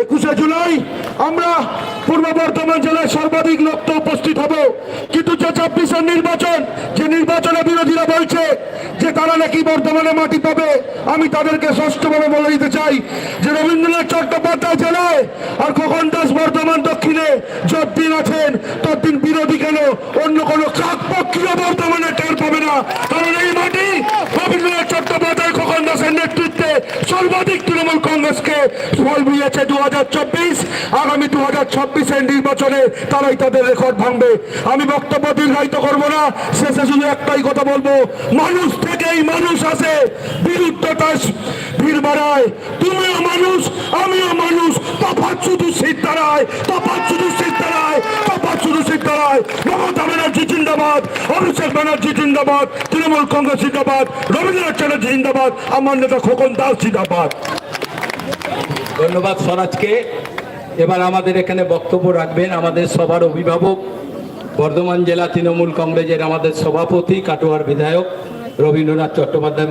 একুশে জুলাই আমরা পূর্ব বর্ধমান জেলায় সর্বাধিক লোক উপস্থিত হব। কিন্তু যে ছাব্বিশের নির্বাচন, যে নির্বাচনে বিরোধীরা বলছে যে তারা নাকি বর্ধমানে মাটি পাবে, আমি তাদেরকে স্পষ্টভাবে বলে দিতে চাই যে রবীন্দ্রনাথ চট্টোপাধ্যায় জেলায় আর খোকন দাস বর্ধমান দক্ষিণে যতদিন আছেন, ততদিন বিরোধী কেন? অন্য কোনো কাকপক্ষীয় বর্তমানে টের পাবে না। কারণ এই মাটি রবীন্দ্রনাথ চট্টোপাধ্যায় খোকন দাসের নেতৃত্বে সর্বাধিক কংগ্রেসকে ফল বুঝিয়েছে দু হাজার চব্বিশ। আগামী দু হাজার ছাব্বিশের নির্বাচনে তারাই তাদের রেকর্ড ভাঙবে। আমি বক্তব্য দীর্ঘায়িত করব না, শেষে শুধু একটাই কথা বলব, মানুষ থেকেই মানুষ আসে বিরুদ্ধতা ভিড় বাড়ায়। তুমিও মানুষ, আমিও মানুষ, তফাৎ শুধু শীত দাঁড়ায়, তফাৎ শুধু শীত দাঁড়ায়, তফাৎ শুধু শীত দাঁড়ায়। মমতা ব্যানার্জি জিন্দাবাদ, অভিষেক ব্যানার্জি জিন্দাবাদ, তৃণমূল কংগ্রেস জিন্দাবাদ, রবীন্দ্রনাথ চ্যাটার্জি জিন্দাবাদ, আমার নেতা খোকন দাস জিন্দাবাদ। ধন্যবাদ স্বরাজকে। এবার আমাদের এখানে বক্তব্য রাখবেন আমাদের সবার অভিভাবক, বর্ধমান জেলা তৃণমূল কংগ্রেসের আমাদের সভাপতি, কাটোয়ার বিধায়ক রবীন্দ্রনাথ চট্টোপাধ্যায়।